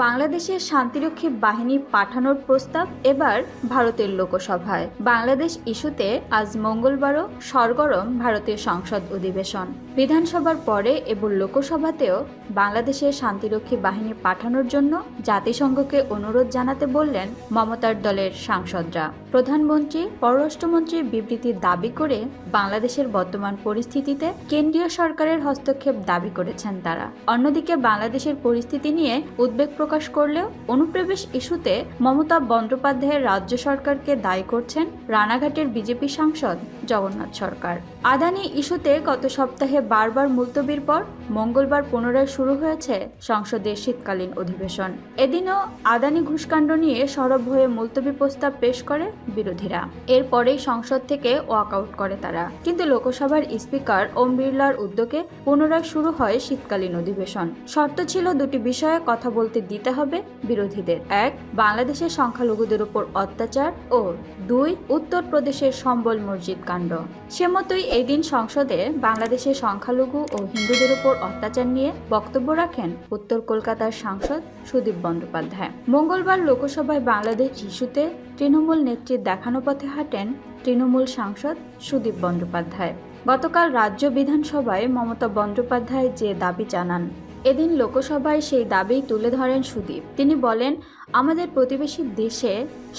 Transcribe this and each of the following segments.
বাংলাদেশের শান্তিরক্ষী বাহিনী পাঠানোর প্রস্তাব এবার ভারতের লোকসভায়। বাংলাদেশ ইস্যুতে আজ মঙ্গলবারও সরগরম ভারতের সংসদ অধিবেশন। বিধানসভার পরে এবং লোকসভাতেও বাংলাদেশের শান্তিরক্ষী বাহিনী পাঠানোর জন্য জাতিসংঘকে অনুরোধ জানাতে বললেন মমতার দলের সাংসদরা। প্রধানমন্ত্রী পররাষ্ট্রমন্ত্রীর বিবৃতির দাবি করে বাংলাদেশের বর্তমান পরিস্থিতিতে কেন্দ্রীয় সরকারের হস্তক্ষেপ দাবি করেছেন তারা। অন্যদিকে বাংলাদেশের পরিস্থিতি নিয়ে উদ্বেগ প্রকাশ করলেও অনুপ্রবেশ ইস্যুতে মমতা বন্দ্যোপাধ্যায়ের রাজ্য সরকারকে দায়ী করছেন রানাঘাটের বিজেপি সাংসদ জগন্নাথ সরকার। আদানি ইস্যুতে গত সপ্তাহে বারবার মুলতবির পর মঙ্গলবার পুনরায় শুরু হয়েছে সংসদের শীতকালীন অধিবেশন। এদিনও আদানি ঘুষকাণ্ড নিয়ে সরব হয়ে মুলতবি প্রস্তাব পেশ করে বিরোধীরা। এরপরেই সংসদ থেকে ওয়াকআউট করে তারা। কিন্তু লোকসভার স্পিকার ওম বিড়লার উদ্যোগে পুনরায় শুরু হয় শীতকালীন অধিবেশন। শর্ত ছিল দুটি বিষয়ে কথা বলতে দিতে হবে বিরোধীদের। এক, বাংলাদেশের সংখ্যালঘুদের উপর অত্যাচার ও দুই উত্তরপ্রদেশের সম্বল মসজিদ কাণ্ড। সে মতোই এই দিন সংসদে বাংলাদেশের সংখ্যালঘু ও হিন্দুদের উপর অত্যাচার নিয়ে বক্তব্য রাখেন উত্তর কলকাতার সাংসদ সুদীপ বন্দ্যোপাধ্যায়। মঙ্গলবার লোকসভায় বাংলাদেশ ইস্যুতে তৃণমূল নেত্রীর দেখানো পথে হাঁটেন তৃণমূল সাংসদ সুদীপ বন্দ্যোপাধ্যায়। গতকাল রাজ্য বিধানসভায় মমতা বন্দ্যোপাধ্যায় যে দাবি জানান, এদিন লোকসভায় সেই দাবি তুলে ধরেন সুদীপ। তিনি বলেন আমাদের প্রতিবেশী দেশে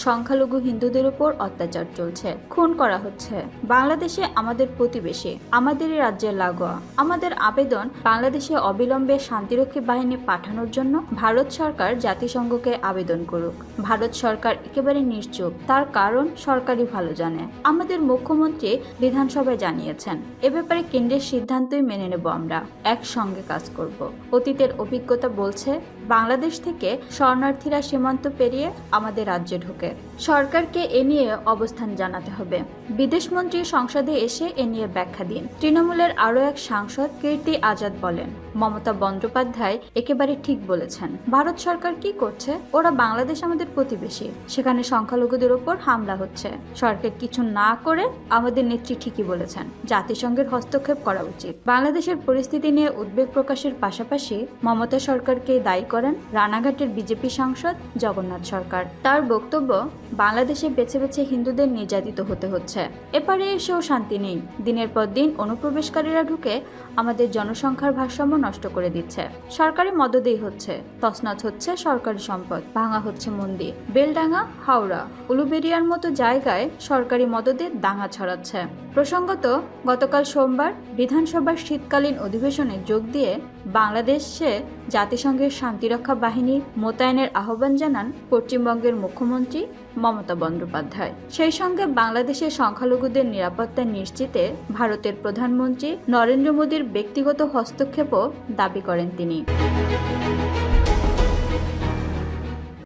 সংখ্যালঘু হিন্দুদের উপর অত্যাচার চলছে, খুন করা হচ্ছে। বাংলাদেশে আমাদের প্রতিবেশী, আমাদেরই রাজ্যের লাগোয়া। আমাদের আবেদন বাংলাদেশে অবিলম্বে শান্তিরক্ষী বাহিনী পাঠানোর জন্য ভারত সরকার জাতিসংঘকে আবেদন করুক। ভারত সরকার একেবারে নিশ্চুপ, তার কারণ সরকারই ভালো জানে। আমাদের মুখ্যমন্ত্রী বিধানসভায় জানিয়েছেন, এ ব্যাপারে কেন্দ্রের সিদ্ধান্তই মেনে নেব আমরা, একসঙ্গে কাজ করব। অতীতের অভিজ্ঞতা বলছে বাংলাদেশ থেকে শরণার্থীরা সীমান্ত পেরিয়ে আমাদের রাজ্যে ঢোকে। সরকারকে এ নিয়ে অবস্থান জানাতে হবে। বিদেশমন্ত্রী সংসদে এসে এ নিয়ে ব্যাখ্যা দিন। তৃণমূলের আরও এক সাংসদ কীর্তি আজাদ বলেন, মমতা বন্দ্যোপাধ্যায় একেবারে ঠিক বলেছেন। ভারত সরকার কি করছে? ওরা বাংলাদেশ আমাদের প্রতিবেশী। সেখানে সংখ্যালঘুদের ওপর হামলা হচ্ছে। সরকার কিছু না করে আমাদের নেত্রী ঠিকই বলেছেন, জাতিসংঘের হস্তক্ষেপ করা উচিত। বাংলাদেশের পরিস্থিতি নিয়ে উদ্বেগ প্রকাশের পাশাপাশি মমতা সরকারকে দায়ী করেন রানাঘাটের বিজেপি সাংসদ জগন্নাথ সরকার। তার বক্তব্য, বাংলাদেশে বেছে বেছে হিন্দুদের নির্যাতিত হতে হচ্ছে। এপারে এসেও শান্তি নেই। দিনের পর দিন অনুপ্রবেশকারীরা ঢুকে আমাদের জনসংখ্যার ভারসাম্য নষ্ট করে দিচ্ছে। সরকারি মদদেই হচ্ছে। তছনছ হচ্ছে সরকারি সম্পদ, ভাঙা হচ্ছে মন্দির। বেলডাঙ্গা, হাওড়া, উলুবেরিয়ার মতো জায়গায় সরকারি মদদের দাঙ্গা ছড়াচ্ছে। প্রসঙ্গত, গতকাল সোমবার বিধানসভার শীতকালীন অধিবেশনে যোগ দিয়ে বাংলাদেশে জাতিসংঘের শান্তিরক্ষা বাহিনী মোতায়েনের আহ্বান জানান পশ্চিমবঙ্গের মুখ্যমন্ত্রী মমতা বন্দ্যোপাধ্যায়। সেই সঙ্গে বাংলাদেশের সংখ্যালঘুদের নিরাপত্তা নিশ্চিতে ভারতের প্রধানমন্ত্রী নরেন্দ্র মোদীর ব্যক্তিগত হস্তক্ষেপও দাবি করেন তিনি।